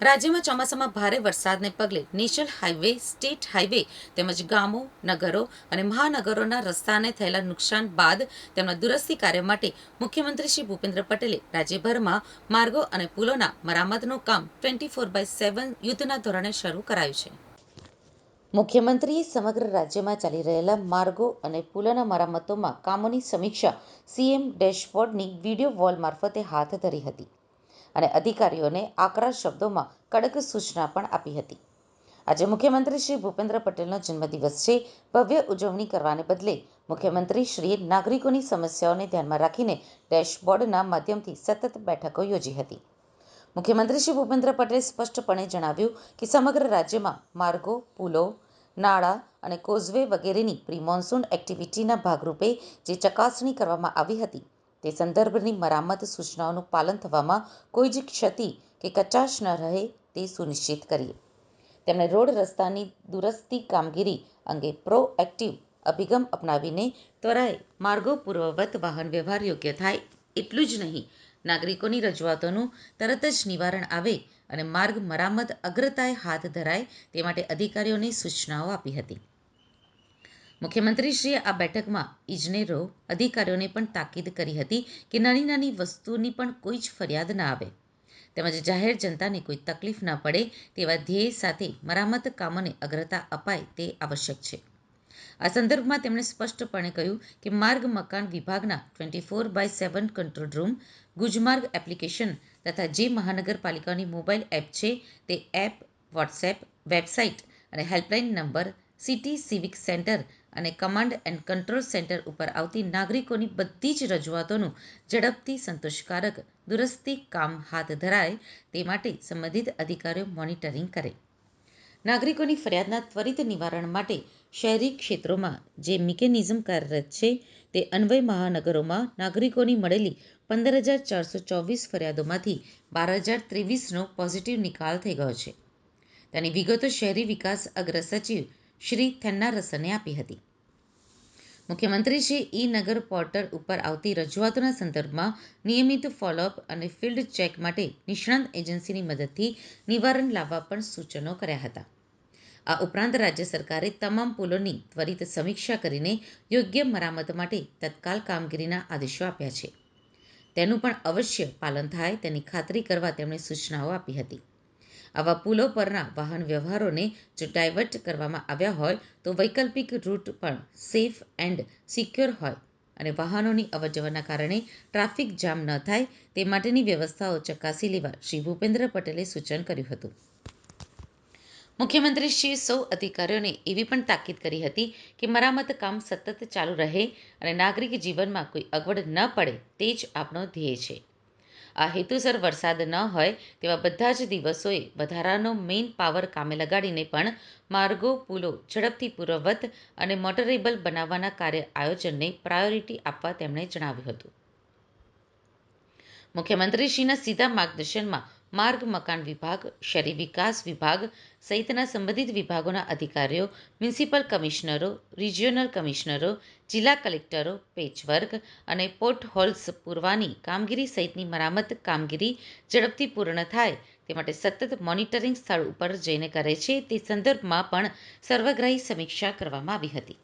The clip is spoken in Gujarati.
રાજ્યમાં ચોમાસામાં ભારે વરસાદને પગલે નેશનલ હાઈવે સ્ટેટ હાઈવે તેમજ ગામો, નગરો અને મહાનગરોના રસ્તાને થયેલા નુકસાન બાદ તેમના દુરસ્તી કાર્ય માટે મુખ્યમંત્રી શ્રી ભૂપેન્દ્ર પટેલે રાજ્યભરમાં માર્ગો અને પુલોના મરામતનું કામ ટ્વેન્ટી ફોર બાય સેવન યુદ્ધના ધોરણે શરૂ કરાયું છે. મુખ્યમંત્રીએ સમગ્ર રાજ્યમાં ચાલી રહેલા માર્ગો અને પુલોના મરામતોમાં કામોની સમીક્ષા સીએમ ડેશબોર્ડની વીડિયો વોલ મારફતે હાથ ધરી હતી. અને અધિકારીઓને આકરા શબ્દોમાં કડક સૂચના પણ આપી હતી. આજે મુખ્યમંત્રી શ્રી ભૂપેન્દ્ર પટેલનો જન્મદિવસ છે. ભવ્ય ઉજવણી કરવાને બદલે મુખ્યમંત્રીશ્રીએ નાગરિકોની સમસ્યાઓને ધ્યાનમાં રાખીને ડેશબોર્ડના માધ્યમથી સતત બેઠકો યોજી હતી. મુખ્યમંત્રી શ્રી ભૂપેન્દ્ર પટેલે સ્પષ્ટપણે જણાવ્યું કે સમગ્ર રાજ્યમાં માર્ગો, પુલો, નાળા અને કોઝવે વગેરેની પ્રી મોન્સૂન એક્ટિવિટીના ભાગરૂપે જે ચકાસણી કરવામાં આવી હતી તે સંદર્ભની મરામત સૂચનાઓનું પાલન થવામાં કોઈ જ ક્ષતિ કે કચાશ ન રહે તે સુનિશ્ચિત કરીએ. તેમણે રોડ રસ્તાની દુરસ્તી કામગીરી અંગે પ્રોએક્ટિવ અભિગમ અપનાવીને ત્વરાએ માર્ગો પૂર્વવત વાહન વ્યવહાર યોગ્ય થાય એટલું જ નહીં. નાગરિકોની રજૂઆતોનું તરત જ નિવારણ આવે અને માર્ગ મરામત અગ્રતાએ હાથ ધરાય તે માટે અધિકારીઓને સૂચનાઓ આપી હતી. મુખ્યમંત્રીશ્રીએ આ બેઠકમાં ઇજનેરો અધિકારીઓને પણ તાકીદ કરી હતી કે નાની નાની વસ્તુની પણ કોઈ જ ફરિયાદ ન આવે. તેમજ જાહેર જનતાને કોઈ તકલીફ ન પડે તેવા ધ્યેય સાથે મરામત કામોને અગ્રતા અપાય તે આવશ્યક છે. આ સંદર્ભમાં તેમણે સ્પષ્ટપણે કહ્યું કે માર્ગ મકાન વિભાગના twenty four by seven control room, Gujmarg application તથા જે મહાનગરપાલિકાની મોબાઈલ એપ છે તે એપ, વોટ્સએપ, વેબસાઇટ અને helpline number city civic centre અને કમાન્ડ એન્ડ કંટ્રોલ સેન્ટર ઉપર આવતી નાગરિકોની બધી જ રજૂઆતોનું ઝડપથી સંતોષકારક, દુરસ્તી કામ હાથ ધરાય તે માટે સંબંધિત અધિકારીઓ મોનિટરિંગ કરે. નાગરિકોની ફરિયાદના ત્વરિત નિવારણ માટે શહેરી ક્ષેત્રોમાં જે મિકેનિઝમ કાર્યરત છે તે અન્વય મહાનગરોમાં નાગરિકોની મળેલી પંદર હજાર ચારસો ચોવીસ ફરિયાદોમાંથી બાર હજાર ત્રેવીસનો પોઝિટિવ નિકાલ થઈ ગયો છે. તેની વિગતો શહેરી વિકાસ અગ્ર સચિવ શ્રી થેન્નારસને આપી હતી. મુખ્યમંત્રીશ્રીએ ઈ નગર પોર્ટલ ઉપર આવતી રજૂઆતોના સંદર્ભમાં નિયમિત ફોલોઅપ અને ફિલ્ડ ચેક માટે નિષ્ણાંત એજન્સીની મદદથી નિવારણ લાવવા પણ સૂચનો કર્યા હતા. આ ઉપરાંત રાજ્ય સરકારે તમામ પુલોની ત્વરિત સમીક્ષા કરીને યોગ્ય મરામત માટે તત્કાલ કામગીરીના આદેશો આપ્યા છે. તેનું પણ અવશ્ય પાલન થાય તેની ખાતરી કરવા તેમણે સૂચનાઓ આપી હતી. આવા પુલો પરના વાહન વ્યવહારોને જો ડાયવર્ટ કરવામાં આવ્યા હોય તો વૈકલ્પિક રૂટ પણ સેફ એન્ડ સિક્યોર હોય અને વાહનોની અવરજવરના કારણે ટ્રાફિક જામ ન થાય તે માટેની વ્યવસ્થાઓ ચકાસી લેવા શ્રી ભૂપેન્દ્ર પટેલે સૂચન કર્યું હતું. મુખ્યમંત્રીશ્રીએ સૌ અધિકારીઓને એવી પણ તાકીદ કરી હતી કે મરામત કામ સતત ચાલુ રહે અને નાગરિક જીવનમાં કોઈ અગવડ ન પડે તે જ આપણો ધ્યેય છે. આ હેતુસર વરસાદ ન હોય તેવા બધા જ દિવસોએ વધારાનો મેઇન પાવર કામે લગાડીને પણ માર્ગો, પુલો ઝડપથી પૂર્વવત અને મોટરેબલ બનાવવાના કાર્ય આયોજનને પ્રાયોરિટી આપવા તેમણે જણાવ્યું હતું. મુખ્યમંત્રીશ્રીના સીધા માર્ગદર્શનમાં માર્ગ, મકાન વિભાગ, શહેરી વિકાસ વિભાગ સહિતના સંબંધિત વિભાગોના અધિકારીઓ, મ્યુનિસિપલ કમિશનરો, રિજિયોનલ કમિશનરો, જિલ્લા કલેક્ટરો પેચવર્ક અને પોર્ટ હોલ્સ પૂરવાની કામગીરી સહિતની મરામત કામગીરી ઝડપથી પૂર્ણ થાય તે માટે સતત મોનિટરિંગ સ્થળ ઉપર જઈને કરે છે તે સંદર્ભમાં પણ સર્વગ્રાહી સમીક્ષા કરવામાં આવી હતી.